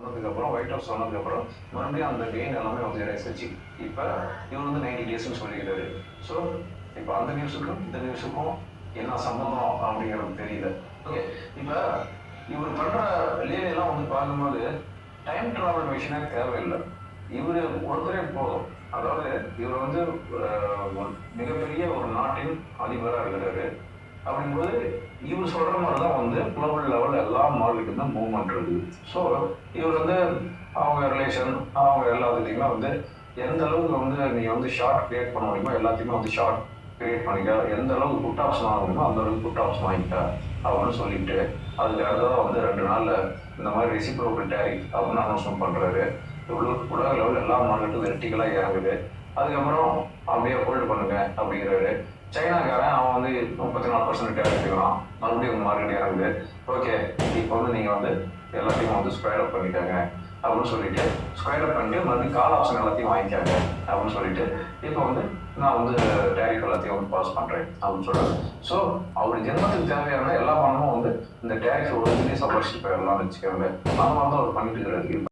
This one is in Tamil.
சொன்னதுக்கப்புறம் ஒயிட் ஹவுஸ் சொன்னதுக்கப்புறம் மறுபடியும் அந்த கெயின் எல்லாமே வந்து எரேஸ் இப்போ இவர் வந்து நைன்டி டேஸ்னு சொல்லிக்கிறாரு ஸோ இப்போ அந்த நியூஸுக்கும் இந்த நியூஸுக்கும் என்ன சம்மந்தம் அப்படிங்கிறது தெரியல. ஓகே இப்போ இவர் பண்ணுற லீலையெல்லாம் வந்து பார்க்கும்போது டைம் ட்ராவல் மிஷினே தேவையில்லை. இவர் ஒருத்தரே போதும். அதாவது இவர் வந்து மிகப்பெரிய ஒரு நாட்டின் அதிபராக இருக்கிறாரு. அப்படிங்கும்போது இவர் சொல்கிற மாதிரி தான் வந்து குளோபல் லெவல் எல்லா மாடலுக்கும் தான் மூவ்மெண்ட் இருக்குது. ஸோ இவர் வந்து அவங்க ரிலேஷன் அவங்க எல்லா இதுலையுமே வந்து எந்த அளவுக்கு வந்து நீங்கள் வந்து ஷார்ட் கிரியேட் பண்ண முடியுமோ எல்லாத்தையுமே வந்து ஷார்ட் கிரியேட் பண்ணிக்க எந்த அளவுக்கு புட் ஆப்ஷன் வாங்க முடியுமோ அந்த அளவுக்கு புட் ஆப்ஷன் வாங்கிக்க அப்படின்னு சொல்லிட்டு அதுக்கு அடுத்ததாக வந்து ரெண்டு நாளில் இந்த மாதிரி ரெசிப்ரோக்கல் டேரிஃப் அப்படின்னு அனௌன்ஸ்மெண்ட் பண்ணுறாரு இவ்வளோ உலக லெவலில் எல்லா மாடலுக்கும் வெர்டிக்கலாக இறங்குது. அதுக்கப்புறம் அப்படியே ஹோல்டு பண்ணுங்க அப்படிங்கிறாரு சைனாக்காரன் அவன் வந்து முப்பத்தி நாலு பர்சன்ட் டேரிஃப் எடுத்துக்கிறான். மறுபடியும் மார்க்கெட் இறங்குது. ஓகே இப்போ வந்து நீங்கள் வந்து எல்லாத்தையும் வந்து ஸ்கொயர் அப் பண்ணிட்டாங்க அப்படின்னு சொல்லிட்டு ஸ்கொயர் அப் பண்ணிட்டு மறுபடியும் கால் ஆப்ஷன் எல்லாத்தையும் வாங்கிக்காங்க அப்படின்னு சொல்லிட்டு இப்போ வந்து நான் வந்து டேரிஃப் எல்லாத்தையும் வந்து பாஸ் பண்ணுறேன் அப்படின்னு சொல்கிறாரு ஸோ அவர் ஜென்மத்துக்கு தேவையான எல்லா பணமும் வந்து இந்த டேரிஃப் ஒரு இதுலேயே சம்பாதிச்சுட்டு போயிடலாம்னு வச்சுக்கோங்க. நம்ம வந்து அவர் பண்ணிட்டு இருக்கிறது